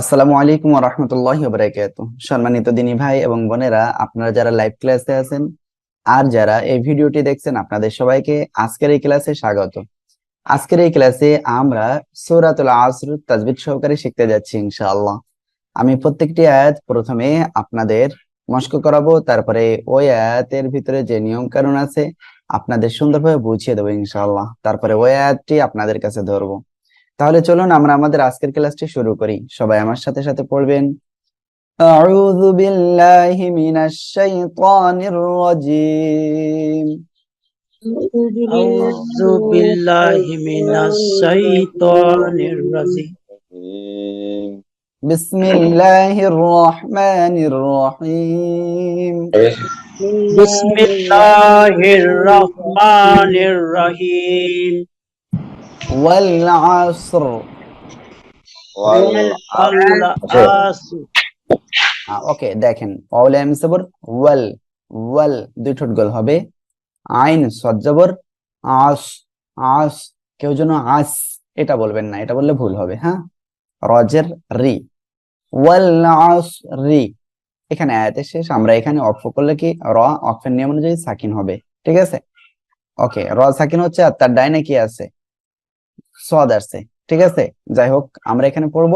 আসসালামু আলাইকুম রহমতুল্লাহ বারাকাতু সম্মানিত দিনী ভাই এবং বোনেরা, আপনারা যারা লাইভ ক্লাসে আছেন আর যারা এই ভিডিওটি দেখছেন, আপনাদের সবাইকে আজকের এই ক্লাসে স্বাগত। আজকের এই ক্লাসে আমরা সূরাতুল আসর তাজবিদ সহকারে শিখতে যাচ্ছি ইনশাআল্লাহ। আমি প্রত্যেকটি আয়াত প্রথমে আপনাদের মস্ক করাবো, তারপরে ওই আয়াতের ভিতরে যে নিয়ম কানুন আছে, আপনাদের সুন্দরভাবে বুঝিয়ে দেবো ইনশাআল্লাহ। তারপরে ওই আয়াতটি আপনাদের কাছে ধরবো। তাহলে চলুন আমরা আমাদের আজকের ক্লাসটি শুরু করি সবাই আমার সাথে সাথে পড়বেন أعوذ بالله من الشيطان الرجيم أعوذ بالله من الشيطان الرجيم بسم الله الرحمن الرحيم بسم الله الرحمن الرحيم والعصر والعصر ওকে দেখেন অল এম সবর ওয়াল ওয়াল দুই ঠোঁট গোল হবে আইন সজ্জাবর আস আস কেউ যেন আস এটা বলবেন না এটা বললে ভুল হবে হ্যাঁ রজের রি ওয়াল আস রি এখানে আয়াতে শেষ আমরা এখানে অফ করলে কি র অফের নিয়ম অনুযায়ী সাকিন হবে ঠিক আছে ওকে র সাকিন হচ্ছে আর তার ডাইনে কি আছে সদ আসছে ঠিক আছে? যাই হোক আমরা এখানে পড়ব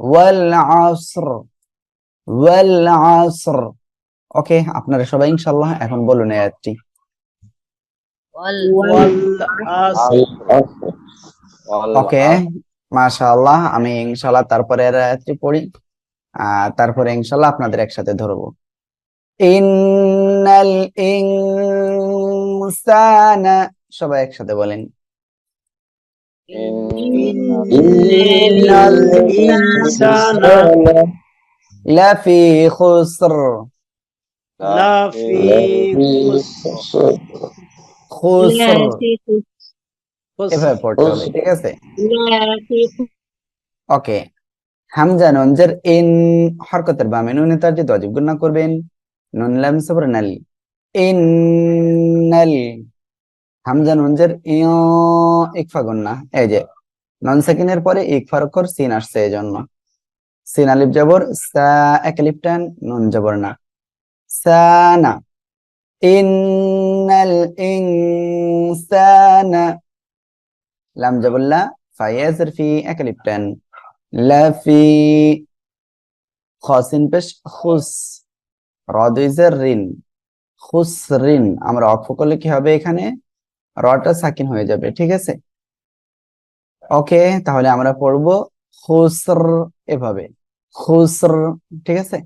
ওয়াল আসর ওয়াল আসর। ওকে আপনারা সবাই ইনশাআল্লাহ এখন বলুন আয়াতটি। ওকে মাশাআল্লাহ আমি ইনশাআল্লাহ তারপরে আয়াতটি পড়ি তারপরে ইনশাআল্লাহ আপনাদের একসাথে ধরবো। ইন্নাল ইনসানা সবাই একসাথে বলেন। إن الإنسان লাফি খুসর لفي خسر খুসর এভাবে পড়তে হবে ঠিক আছে ওকে হামজা নঞ্জের ইন হরকতের বামে নুনে তার যে দজিব গুণা করবেন নুন লাম সবর নাল ইন্নাল হামজা নঞ্জের ইয় ইকফা গুণা এই যে নন সেকেন্ডের পরে ইকফার অক্ষর সিন আসছে এই জন্য সিন আলিফ জবর, সা এক আলিফ টান, নুন জবর না। সানা ইন্নাল ইনসানা। লাম জবল্লা ফায়াজের ফি এক আলিফ টান। লাফি খসিন পেশ খুস রদুইজের রিন। খুস রিন আমরা অক্ষ করলে কি হবে এখানে? রটা সাকিন হয়ে যাবে ঠিক আছে? ওকে তাহলে আমরা পড়ব হুসর এভাবে হুসর ঠিক আছে?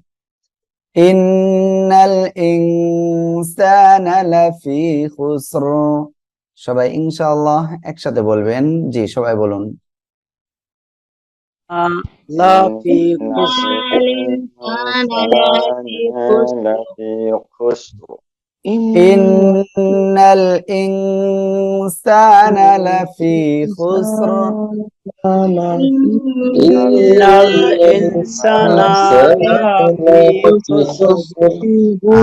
ইন্নাল ইনসানা লাফি খুসর। সবাই ইনশাআল্লাহ একসাথে বলবেন। জি সবাই বলুন। লাফি খুসর। إن الإنسان لفي خسر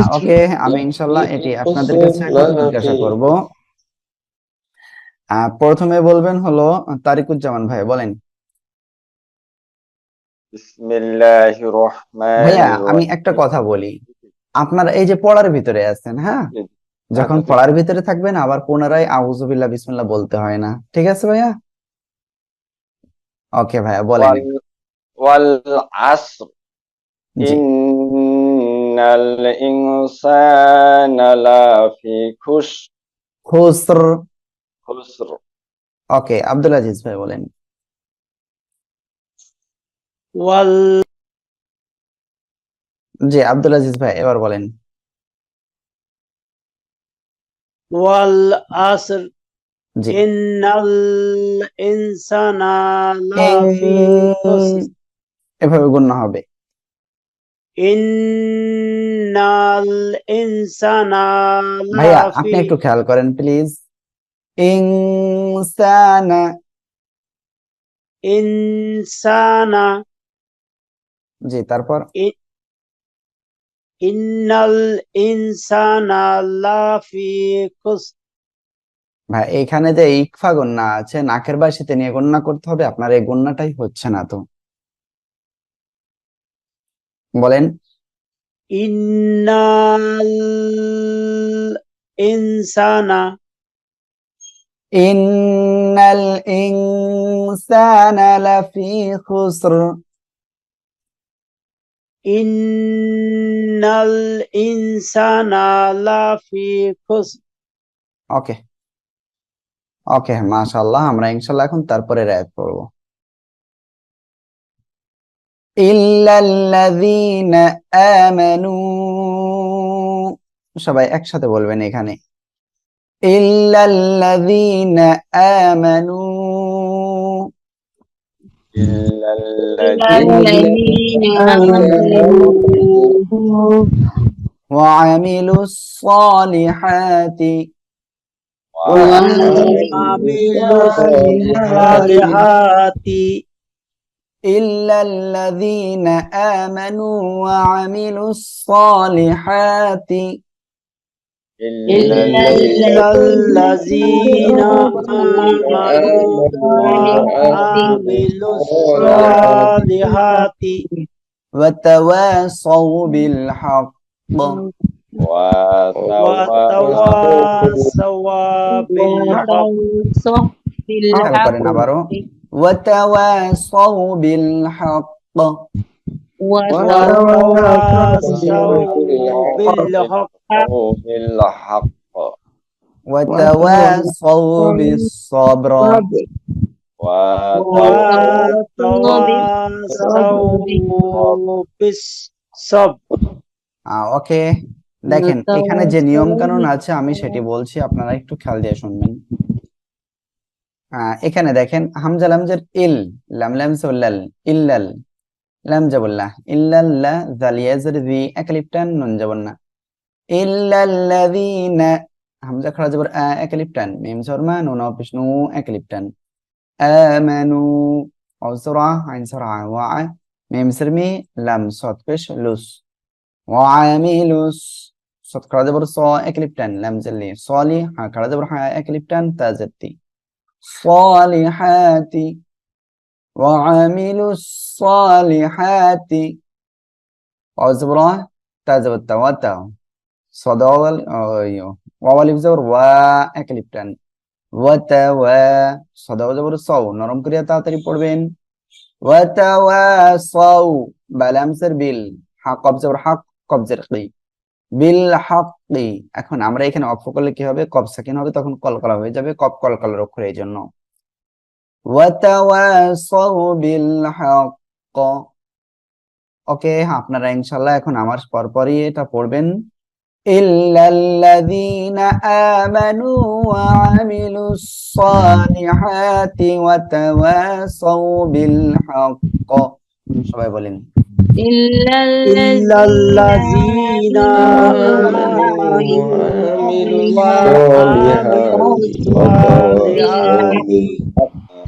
ওকে আমি ইনশাল্লাহ এটি আপনাদের কাছে এখন জিজ্ঞাসা করব আহ, প্রথমে বলবেন হলো তারিকুজ্জামান ভাই বলেন বিসমিল্লাহির রহমানির ভাইয়া আমি রহিম। একটা কথা বলি আপনার এই যে পড়ার ভিতরে আছেন হ্যাঁ? যখন আচ্ছা। পড়ার ভিতরে থাকবেন আবার পুনরায় আউজুবিল্লাহ বিসমুল্লাহ বলতে হয় না। ঠিক আছে ভাইয়া? ওকে ভাইয়া বলেন। ওয়াল আসর। ইন্নাল ইনসানা লাফি খুস খুসর। খুসর। ওকে আব্দুল আজিজ ভাই বলেন। ওয়াল জি আব্দুল আজিজ ভাই এবার বলেন। ওয়াল আসর ইনসানা এভাবে গণ্য হবে। ভাইয়া আপনি একটু খেয়াল করেন প্লিজ। ইনসানা। ইনসানা। জি তারপর? ইন্নাল ইনসানা ভাই এখানে যে ইকফা গন্না আছে নাকের বাসিতে নিয়ে গন্না করতে হবে আপনার এই গন্নাটাই হচ্ছে না তো। বলেন। ইন্নাল ইনসানা। ইন্নাল ইনসানা লাফি খুসর ইন্নাল ইনসানা লাফি খুসর। ওকে। ওকে, মাশাআল্লাহ, আমরা ইনশাআল্লাহ এখন তারপরে রায়াত পড়ব। ইল্লাল্লাযীনা আমানু, সবাই একসাথে বলবেন এখানে। ইল্লাল্লাযীনা আমানু وعملوا الصالحات. وعملوا الصالحات إلا الذين آمنوا وعملوا الصالحات. إلا الذين آمنوا وعملوا الصالحات وتواصوا بالحق وتواصوا بالحق وتواصوا بالحق করেন আবারও وتواصوا بالحق وتواصوا بالحق بالحق وتواصوا بالصبر وتواصوا بالصبر ওকে দেখেন এখানে যে নিয়ম কানুন আছে আমি সেটি বলছি আপনারা একটু খেয়াল দিয়ে শুনবেন আহ, এখানে দেখেন হামজা লামজের ইল লাম লাম সুল্লাল ইল্লাল লাম জাবল্লা ইল্লাল্লা জালিয়াজর জি একালিপটান নুন জাবন্না ইল্লাল্লাযীনা হামজা খরা জবর আ একালিপটান মিম শর্মা নুন অফিস নু একালিপটান আমানু অসরা আইন সরা ওয়া মিম সরমি লাম সদ পেশ লুস ওয়ামিলুস সদ খরা জবর স একালিপটান লাম জাল্লি সলি হা খরা জবর হা একালিপটান তাজাতি সলিহাতি وعاملوا الصالحات وزبرا تازبت وتا صداول ايو واوالي زبر وا اكليبتان ওয়াতা ওয়া সদাও জবর সও নরম করিয়া তাড়াতাড়ি পড়বেন ওয়াতা ওয়া সও বালামসের বিল হাক কব জবর হাক কবজের কি বিল হাক্কি এখন আমরা এখানে অফ করলে কি হবে কব সাকিন হবে তখন কলকলা হয়ে যাবে কব কলকলার অক্ষর এই জন্য বিল হক ওকে আপনারা ইনশাল্লাহ এখন আমার পরপরই এটা পড়বেন। ইল্লাল্লাযীনা আমানু ওয়া আমিলুস সালিহাতি ওয়াতাওয়াসাউ বিল হক সবাই বলেন।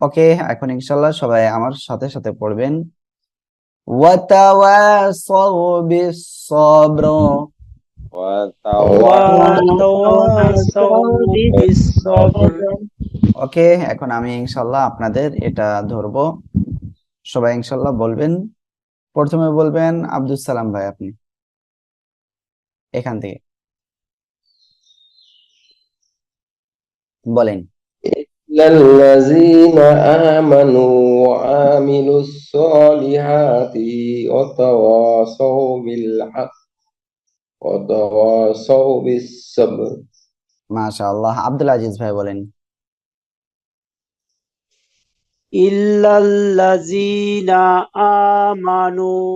ওকে এখন ইনশাল্লাহ সবাই আমার সাথে সাথে পড়বেন। ওকে এখন আমি ইনশাল্লাহ আপনাদের এটা ধরবো। সবাই ইনশাল্লাহ বলবেন। প্রথমে বলবেন আব্দুল সালাম ভাই আপনি। এখান থেকে। বলেন إلا الذين آمنوا وعملوا الصالحات وتواصوا بالحق وتواصوا بالصبر মাশাআল্লাহ আব্দুল আজিজ ভাই বলেন إلا الذين آمنوا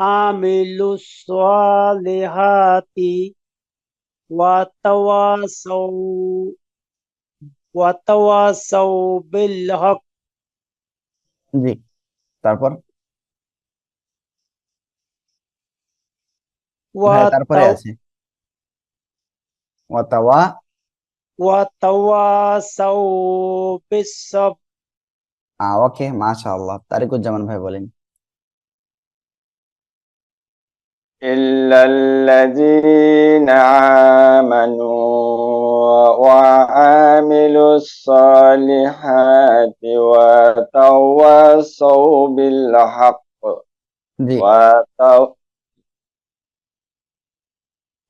وعملوا الصالحات وتواصوا وتواصوا بالحق জি তারপর হ্যাঁ তারপরে وتو- আছে ওয়াতাওয়া وتواصوا بالصبر আ ওকে মাশাআল্লাহ তারিকুজ্জামান ভাই বলেন إلا الذين آمنوا وعملوا الصالحات وتواصوا بالحق.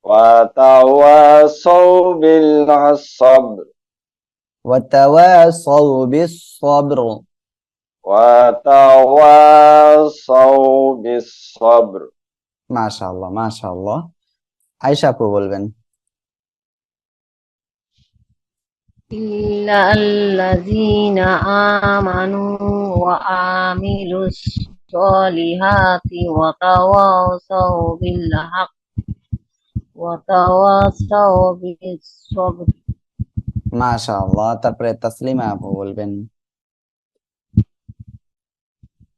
وتواصوا بالصبر. وتواصوا بالصبر. وتواصوا بالصبر. মাশাআল্লাহ মাশাআল্লাহ আয়েশা আপু বলবেন إلا الذين آمنوا وعملوا الصالحات وتواصوا بالحق وتواصوا بالصبر মাশাআল্লাহ তারপরে তাসলিমা আপু বলবেন الذين تو- آمنوا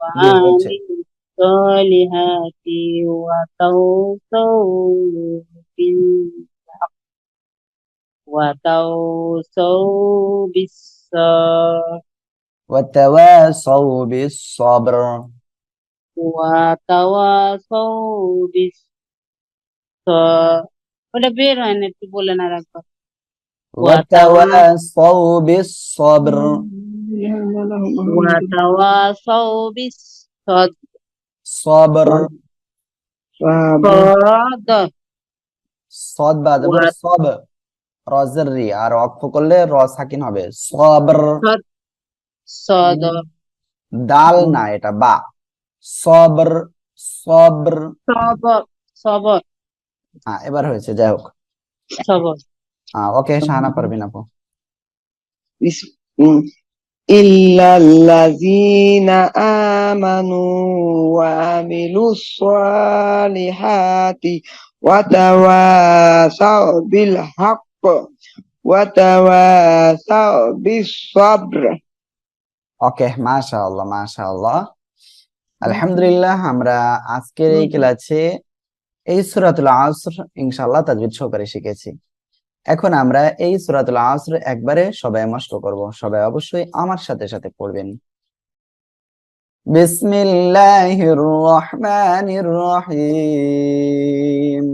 وعاملوا الصالحات وتوصوا بالحق وتوصوا بالصبر. وتواصوا بالصبر. وتواصوا بالصبر. وتواصوا بالصبر. وتواصوا بالصبر সাবর صاد সদ বাদ ওয়া- সব রজের রি আর অক্ষ করলে র সাকিন হবে সবর صاد দাল না এটা বা সবর সবর صبر صبر হ্যাঁ এবার হয়েছে যাই হোক صبر হ্যাঁ ওকে শাহানা পারবিন আপু ইল্লাল্লাযীনা আমানু ওয়া আমিলুস সালিহাতি ওয়া তাওয়াসাউ বিল হক ওয়া তাওয়াসাউ বিস সাবর ওকে মাশাআল্লাহ। মাশাআল্লাহ আলহামদুলিল্লাহ আমরা আজকের এই ক্লাসে এই সূরাতুল আসর ইনশাআল্লাহ তাজবীদ সহকারে শিখেছি। এখন আমরা এই সুরাতুল আসর একবারে সবাই মস্ত করব সবাই অবশ্যই আমার সাথে সাথে পড়বেন। বিসমিল্লাহির রহমানির রহিম।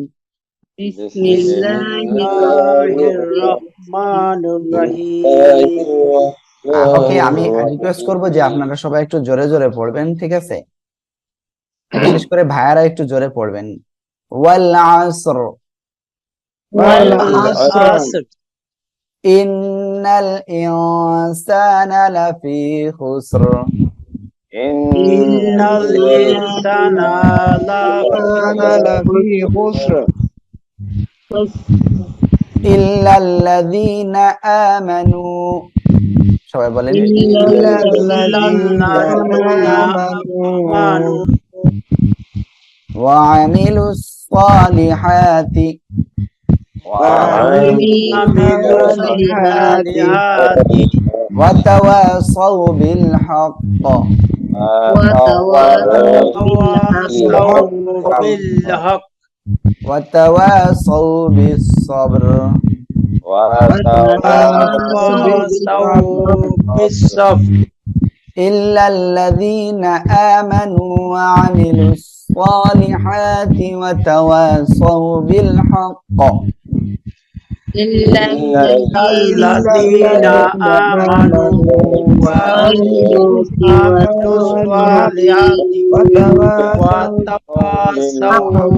ওকে আমি রিকোয়েস্ট করব যে আপনারা সবাই একটু জোরে জোরে পড়বেন ঠিক আছে? বিশেষ করে ভাইয়ারা একটু জোরে পড়বেন। ওয়াল আসর। والعصر ইন্নাল ইনসানা লাফি খুসর إن إن الإنسان كان لفي خسر ইল্লাল্লাযীনা আমানু সবাই বলেন إلا الذين الذين آمنوا آمنوا ওয়া আমিলুস সালিহাতি وعملوا الصالحات وتواصوا بالحق. وتواصوا بالحق وتواصوا بالصبر وتواصوا بالصبر. إلا الذين آمنوا وعملوا الصالحات وتواصوا بالحق. إلا الذين آمنوا وعملوا الصالحات وتواصوا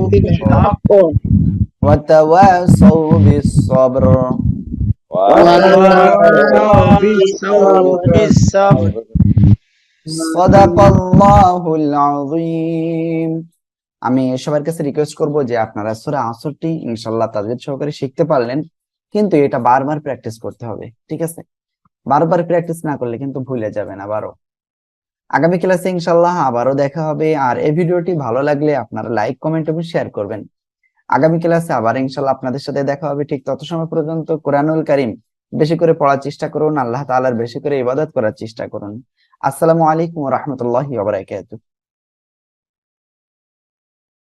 بالحق وتواصوا بالصبر وتواصوا بالصبر সাদাকাল্লাহুল আযীম আমি সবার কাছে রিকোয়েস্ট করব যে আপনারা সূরা আসরটি ইনশাআল্লাহ তাজবিদ সহকারে শিখতে পারলেন কিন্তু এটা বারবার প্র্যাকটিস করতে হবে, ঠিক আছে? বারবার প্র্যাকটিস না করলে কিন্তু ভুলে যাবেন আবারও। আগামী ক্লাসে ইনশাআল্লাহ আবারও দেখা হবে, আর এই ভিডিওটি ভালো লাগলে আপনারা লাইক কমেন্ট এবং শেয়ার করবেন। আগামী ক্লাসে আবার ইনশাআল্লাহ আপনাদের সাথে দেখা হবে, ঠিক তত সময় পর্যন্ত কোরআনুল কারীম বেশি করে পড়ার চেষ্টা করুন, আল্লাহ তাআলার বেশি করে ইবাদত করার চেষ্টা করুন। আসসালামু আলাইকুম রাহমাতুল্লাহি বারাকাতুহু।